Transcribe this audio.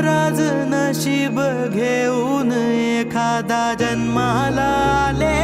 नाराज नशीब घेऊन एखादा जन्माला आले.